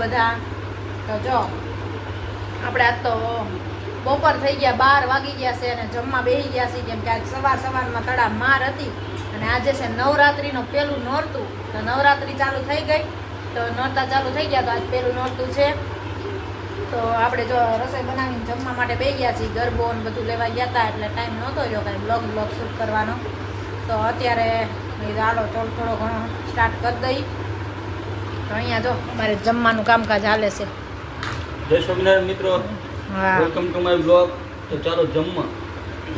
બધા? તો જો, આપણે આજ તો બપોર થઈ ગયા, બાર વાગી ગયા છે અને જમવા બેસી ગયા છે, કેમ કે આજ સવાર સવારમાં તળા માર હતી અને આજે છે નવરાત્રિનું પહેલું નોરતું. તો નવરાત્રિ ચાલુ થઈ ગઈ. તો નોરતા ચાલુ થઈ ગયા તો આજ પહેલું નોરતું છે. તો આપણે જો રસોઈ બનાવીને જમવા માટે બેસી ગયા છીએ. ગરબો ને બધું લેવા ગયા હતા, એટલે ટાઈમ નહોતો રહ્યો કાંઈ બ્લોગ બ્લોગ શૂટ કરવાનો. તો અત્યારે હાલો, થોડો થોડો ઘણો સ્ટાર્ટ કરી દઈ. તો અહીંયા જો મારે જમવાનું કામકાજ હાલે છે. જય સ્વામિનારાયણ મિત્રો. વેલકમ ટુ માય બ્લોગ તો ચાલો જમવા.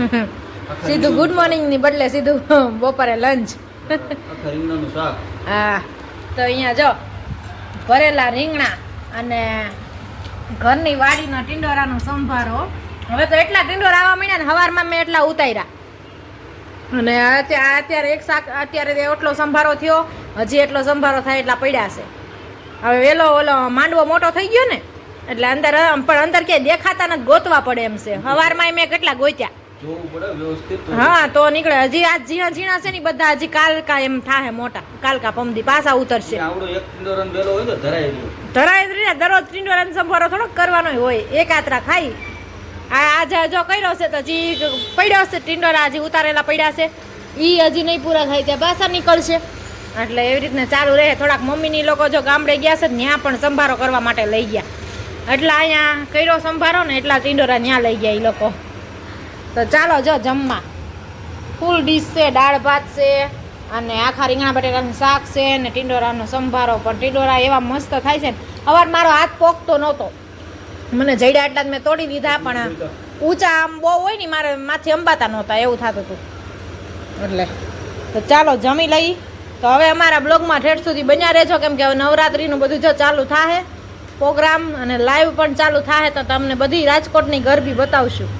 સીધું ગુડ મોર્નિંગની બદલે સીધું બપોરે લંચ હા. તો અહીંયા જો ભરેલા રીંગણા અને ઘરની વાડીનો ટિંડોરાનો સંભારો. હવે તો એટલા ટિંડોરા આવવા મળ્યા ને હવારમાં મેં એટલા ઉતાર્યા. અને અત્યારે એક શાક અત્યારે એટલો સંભારો થયો હજી એટલો સંભારો થાય એટલા પડ્યા છે. હવે વેલો ઓલો માંડવો મોટો થઈ ગયો ને એટલે અંદર પણ અંદર કે દેખાતા નથી ગોતવા પડે એમ છે. હવારમાં મેં કેટલા ગોત્યા. હા તો નીકળે. હજી આ ઝીણા ઝીણા છે ને બધા હજી કાલકા એમ થાહે મોટા. કાલકા પમદી પાછા ઉતરશે. ધરાય જ દરરોજ ટીંડોરાનો સંભારો થોડોક કરવાનો હોય એક આતરા ખાઈ. આ આજે જો કર્યો છે તો હજી પડ્યો છે ટીંડોરા હજી ઉતારેલા પડ્યા છે. ઈ હજી નહીં પૂરા થાય ત્યાં પાછા નીકળશે. એટલે એવી રીતના ચાલુ રહે. થોડાક મમ્મીની લોકો જો ગામડે ગયા છે ત્યાં પણ સંભારો કરવા માટે લઈ ગયા. એટલે અહીંયા કર્યો સંભારો ને એટલા ટીંડોરા ત્યાં લઈ ગયા એ લોકો. તો ચાલો જો જમવા. ફૂલ ડીશ છે દાળ ભાત છે અને આખા રીંગણા બટેટાનું શાક છે ને ટીંડોરાનો સંભારો. પણ ટીંડોરા એવા મસ્ત થાય છે ને. અવાર મારો હાથ પોકતો નહોતો. મને જઈડા એટલા જ મેં તોડી દીધા પણ ઊંચા આમ બહુ હોય ને મારે માથે અંબાતા નહોતા એવું થતું હતું. એટલે તો ચાલો જમી લઈ. તો હવે અમારા બ્લોગમાં ઠેઠ સુધી બન્યા રહેજો કેમ કે હવે નવરાત્રિનું બધું જો ચાલુ થાહે પ્રોગ્રામ અને લાઈવ પણ ચાલુ થાહે તો તમને બધી રાજકોટની ગરબી બતાવશું.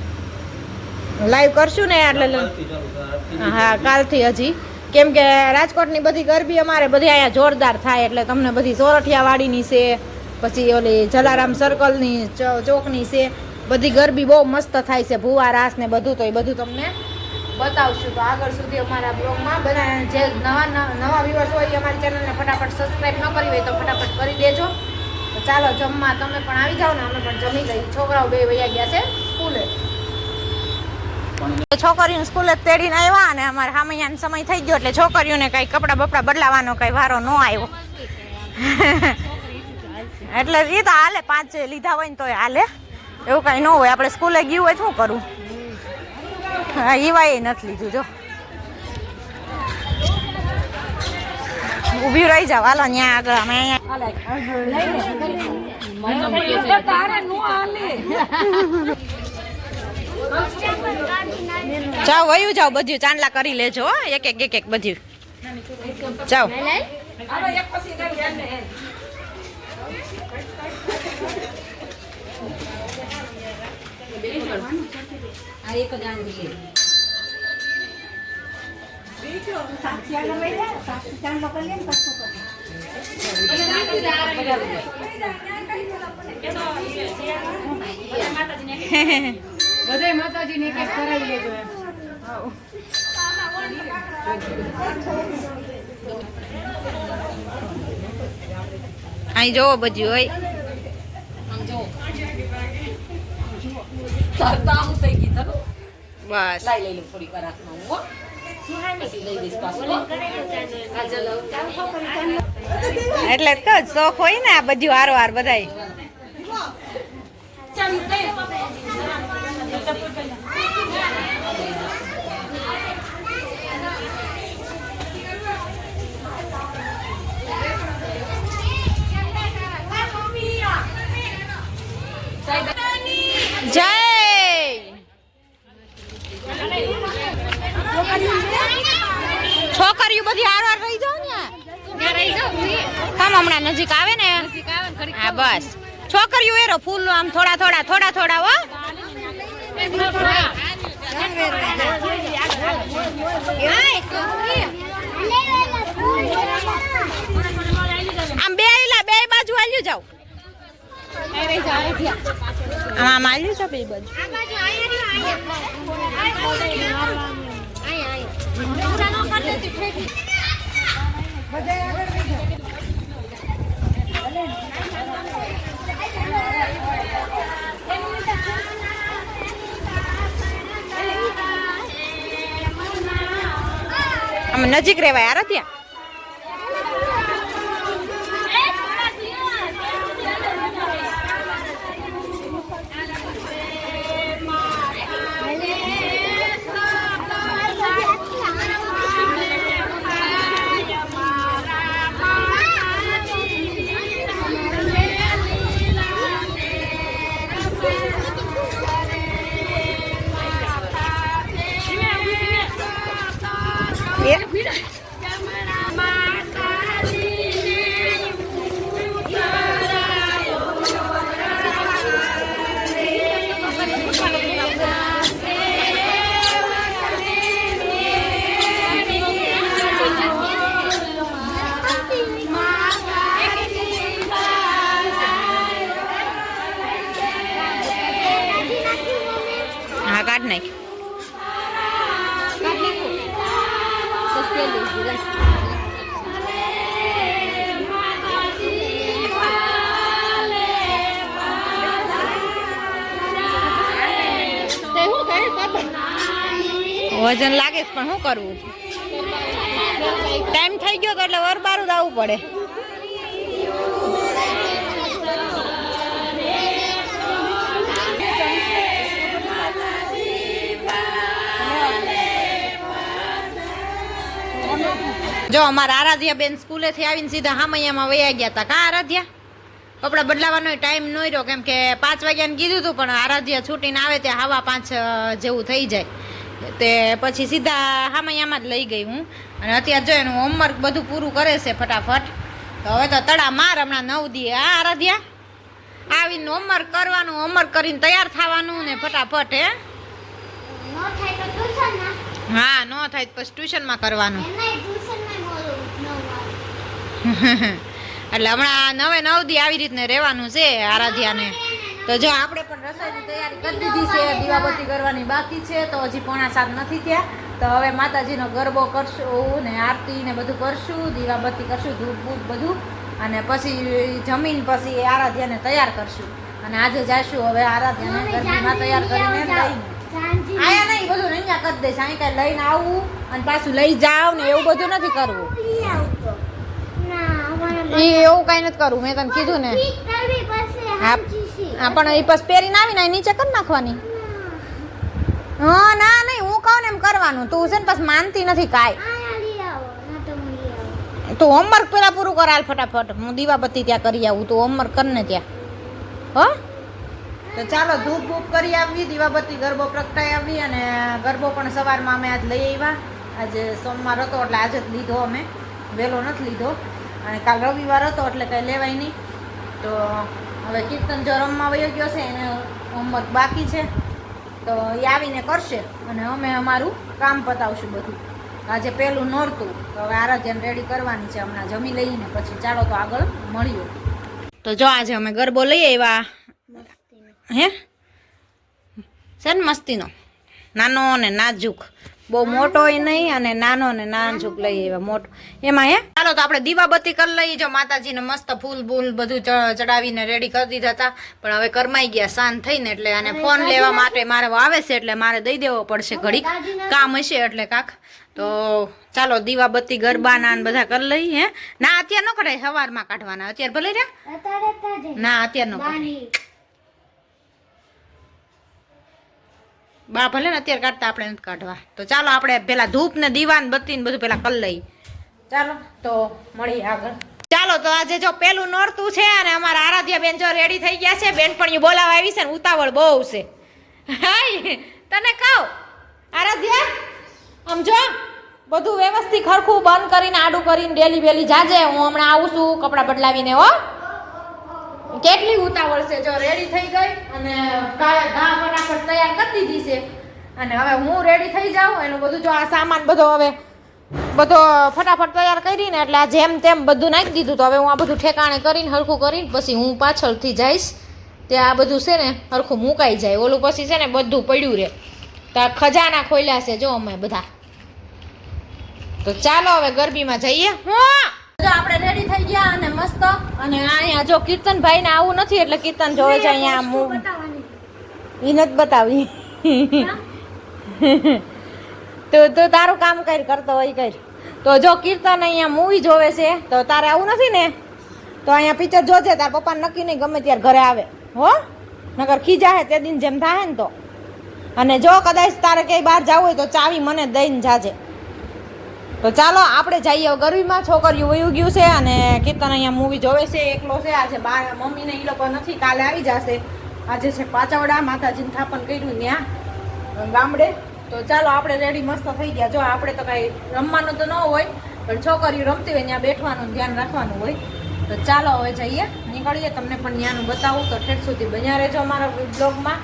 લાઈવ કરશું ને એટલે થાય, હા કાલથી હજી. કેમ કે રાજકોટની બધી ગરબી અમારે બધી અહીંયા જોરદાર થાય એટલે તમને બધી સોરઠિયાવાડીની છે પછી ઓલી જલારામ સર્કલની ચોકની છે બધી ગરબી બહુ મસ્ત થાય છે ભુવા રાસ ને બધું તો એ બધું તમને બતાવશું. તો આગળ સુધી અમારા બ્લોગમાં બધા જે નવા નવા- વ્યુઅર્સ હોય એ અમારી ચેનલને ફટાફટ સબસ્ક્રાઈબ ન કરી હોય તો ફટાફટ કરી દેજો. તો ચાલો, જમવા તમે પણ આવી જાઓ ને, અમે પણ જમી લઈએ. છોકરાઓ બે વયા ગયા છે સ્કૂલે. છોકરીઓને છોકરીઓ સ્કૂલે તેડીને આવ્યા અને અમારે સામૈયાનો સમય થઈ ગયો એટલે છોકરીઓને કઈ કપડાં બપડા બદલાવાનો કઈ વારો ન આવ્યો. એટલે એ તો હાલે, પાંચ લીધા હોય ને તોય હાલે. એવું કઈ ન હોય. આપણે સ્કૂલે ગયું હોય શું કરવું હા એ નથી લીધું, જો. ઊભી રહી જાવ હાલો ત્યાં આગળ, અમે જાઓ, વયું જાઓ બધું ચાંદલા કરી લેજો એક એક એક એક બધું જાઓ. બધાય માતાજી ને એક કરાવી લેજો અહીં જોવો બધું હોય. તરતા આમ થઈ ગઈ તરત. બસ લાઈ લઈ લઉં થોડીક વાર હાથમાં હું, હો. હો. એટલે જ કહું શોખ હોય ને આ બધી વાર વાર બધાય જય છોકરીઓ બધી હારો હાર રહી જાવ ને કામ હમણાં નજીક આવે ને? હા બસ. છોકરીઓ એરો ફૂલ આમ થોડા થોડા થોડા થોડા હો. આમ બે આયલા બે બાજુ આવી જાવ આમ આમ આલ્યું જાવ બે બાજુ. અમે નજીક રહેવાય આરો ત્યાં. કાઢ નાખ. વજન લાગે પણ શું કરવું? ટાઈમ થઈ ગયો તો એટલે વર બારું આવવું પડે. જો અમારા આરાધ્યા બેન સ્કૂલેથી આવીને સીધા હામૈયામાં વયા ગયા હતા કા આરાધ્યા? કપડાં બદલાવાનો ટાઈમ ન રહ્યો કેમ કે પાંચ વાગ્યાને કીધું હતું પણ આરાધ્યા છૂટીને આવે ત્યાં હવા પાંચ જેવું થઈ જાય. તે પછી સીધા હામૈયામાં જ લઈ ગઈ હું. અને અત્યારે જો એનું હોમવર્ક બધું પૂરું કરે છે ફટાફટ. તો હવે તો તડા માર હમણાં નવ દીએ આ આરાધ્યા? આવીને હોમવર્ક કરવાનું હોમવર્ક કરીને તૈયાર થવાનું ને ફટાફટ હે? હા ન થાય તો પછી ટ્યુશનમાં કરવાનું. એટલે હમણાં નવે નવ દી આવી રીતને રહેવાનું છે આરાધ્યાને. તો જો આપણે પણ રસોઈની તૈયારી કરી દીધી છે દીવાબત્તી કરવાની બાકી છે તો હજી પોણા સાત નથી ત્યાં તો હવે માતાજીનો ગરબો કરશું ને આરતી ને બધું કરશું દીવાબત્તી કરશું ધૂપ બૂપ બધું. અને પછી જમીન પછી આરાધ્યાને તૈયાર કરશું. અને આજે જઈશું હવે આરાધ્યાને ગરબીમાં તૈયાર કરીને લઈને આયા નહીં બધું અહીંયા કરી દઈશ. અહીં કાંઈ લઈને આવવું અને પાછું લઈ જાવ ને એવું બધું નથી કરવું. એ એવું કાંઈ નથી કરવું મેં તને કીધું ને. હા પણ એ પછી પહેરીને આવીને નીચે કરી નાખવાની. હા ના નહીં હું કહું ને એમ કરવાનું. તું છે ને પછી માનતી નથી કાંઈ. તું હોમવર્ક પેલા પૂરું કરાલ ફટાફટ. હું દીવાબત્તી ત્યાં કરી આવું. તું હોમવર્ક કર ને ત્યાં. હો? તો ચાલો ધૂપ ધૂપ કરી આવી દીવાબત્તી ગરબો પ્રગટાઈ આવી અને ગરબો પણ સવારમાં અમે આજ લઈ આવ્યા. આજે સોમવાર હતો એટલે આજે જ લીધો અમે. વહેલો નથી લીધો. અને કાલ રવિવાર હતો એટલે કંઈ લેવાય નહીં. તો હવે કીર્તન જો રમવા વયો ગયો છે એને હોમવર્ક બાકી છે. તો એ આવીને કરશે અને અમે અમારું કામ પતાવશું બધું. આજે પહેલું નોરતું. તો હવે આરાધ્યાને રેડી કરવાની છે હમણાં જમી લઈને પછી ચાલો તો આગળ મળીએ. તો જો આજે અમે ગરબો લઈ આવ્યા હે? સર મસ્તીનો? નાનો અને નાજુક. બહુ મોટોય નહીં અને નાનો ને નાજુક લઈ આવ્યા મોટો. એમાં હે? ચાલો તો આપણે દીવાબત્તી કરી લઈએ. જો માતાજીને મસ્ત ફૂલ બૂલ બધું ચડાવીને રેડી કરી દીધા હતા. પણ હવે કરમાઈ ગયા શાંત થઈને એટલે અને ફોન લેવા માટે મારે આવે છે એટલે મારે દઈ દેવો પડશે ઘડીક. કામ હશે એટલે કાક. તો ચાલો દીવાબત્તી ગરબાના ને બધા કરી લઈ હે? ના અત્યારે ન કરાય સવારમાં કાઢવાના. અત્યારે ભલે રે ના અત્યારે ન બા ભલે ને અત્યારે કાઢતા આપણે નથી કાઢવા. તો ચાલો આપણે પેલા ધૂપ ને દીવાન બત્તી ને બધું પેલા કરી લઈ ચાલો, તો મળી આગળ. ચાલો, તો આજે જો પેલું નોરતું છે અને અમારા આરાધ્યા બેન જો રેડી થઈ ગયા છે, બેનપણીઓ બોલાવા આવી છે ને ઉતાવળ બહુ છે. હાય, તને કહું, આરાધ્યા, આમ જો, બધું વ્યવસ્થિત ખરખું બંધ કરીને આડું કરીને ડેલી બેલી જાજે, હું હમણાં આવું છું, કપડાં બદલાવીને, હો. કેટલી ઉતાવળ છે? જો રેડી થઈ ગઈ અને ઘા ફટાફટ તૈયાર કરી દીધી છે. અને હવે હું રેડી થઈ જાઉં, એનું બધું જો આ સામાન બધો હવે બધો ફટાફટ તૈયાર કરીને, એટલે આ જેમ તેમ બધું નાખી દીધું. તો હવે હું આ બધું ઠેકાણે કરીને, હરખું કરીને, પછી હું પાછળથી જઈશ. તે આ બધું છે ને, હરખું મુકાઈ જાય. ઓલું પછી છે ને, બધું પડ્યું રહે. તો આ ખજાના ખોલ્યા છે, જો અમે બધા. તો ચાલો હવે ગરબીમાં જઈએ. હું જો આપણે રેડી થઈ ગયા અને મસ્ત. અને અહીંયા જો કીર્તનભાઈ ને આવું નથી એટલે કીર્તન જોવે છે અહીંયા ઈ નથી બતાવી. તો તો તારું કામ કર કરતો હોય કર. તો જો કીર્તન અહીંયા મૂવી જોવે છે તો તારે આવું નથી ને? તો અહીંયા પિક્ચર જોજે તાર પપ્પા નક્કી નહીં ગમે ત્યારે ઘરે આવે. હો? નગર ખીજા હે તે દિન જેમ થાય ને તો. અને જો કદાચ તારે ક્યાંય બહાર જવું હોય તો ચાવી મને દઈને જાજે. તો ચાલો આપણે જઈએ ગરમીમાં છોકરીઓ વયું ગયું છે અને કીર્તન અહીંયા મૂવી જોવે છે. એકલો છે. આજે બા, મમ્મીને એ લોકો નથી. કાલે આવી જશે. આજે છે પાચાવડા. માતાજીને થાપન કર્યું ત્યાં ગામડે. તો ચાલો આપણે રેડી મસ્ત થઈ ગયા. જો આપણે તો કાંઈ રમવાનું તો ન હોય, પણ છોકરીઓ રમતી હોય ત્યાં બેઠવાનું, ધ્યાન રાખવાનું હોય. તો ચાલો હવે જઈએ. નીકળીએ. તમને પણ ત્યાંનું બતાવું. તો ઠેઠ સુધી બન્યા રહેજો અમારા બ્લોગમાં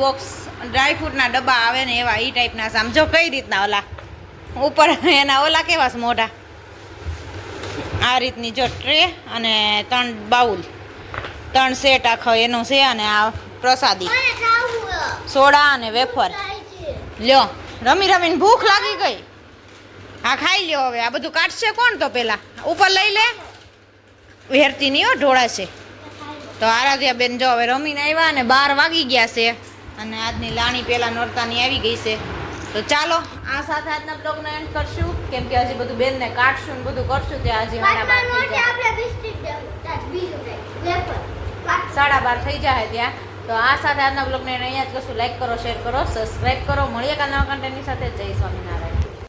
બોક્સ ડ્રાયફ્રૂટના ડબ્બા આવે ને એવા એ ટાઈપના સમજો કઈ રીતના ઓલા? ઉપર એના ઓલા કેવા મોઢા? આ રીતની જો ટ્રે અને ત્રણ બાઉલ. ત્રણ સેટ આખો એનો છે અને આ પ્રસાદી. સોડા અને વેફર. લ્યો, રમી રમીને ભૂખ લાગી ગઈ. હા ખાઈ લ્યો હવે. આ બધું કાઢશે કોણ તો પેલા? ઉપર લઈ લે. વેરતી નહીં હો, ઢોળાશે. તો આરાધ્યા બેન જો હવે રમીને આવ્યા અને બાર વાગી ગયા છે. અને આજની લાણી પહેલાં નોરતાની આવી ગઈ છે. તો ચાલો આ સાથે આજના બ્લોગનો એન્ડ કરશું. કેમ કે હજી બધું બેનને કાઢશું ને બધું કરશું તે હજી સાડા બાર થઈ જાય. સાડા બાર થઈ જાય ત્યાં. તો આ સાથે આજના બ્લોગને અહીંયા જ કશું લાઈક કરો શેર કરો સબસ્ક્રાઈબ કરો. મળીએ કાલના કન્ટેન્ટની સાથે. જય સ્વામિનારાયણ.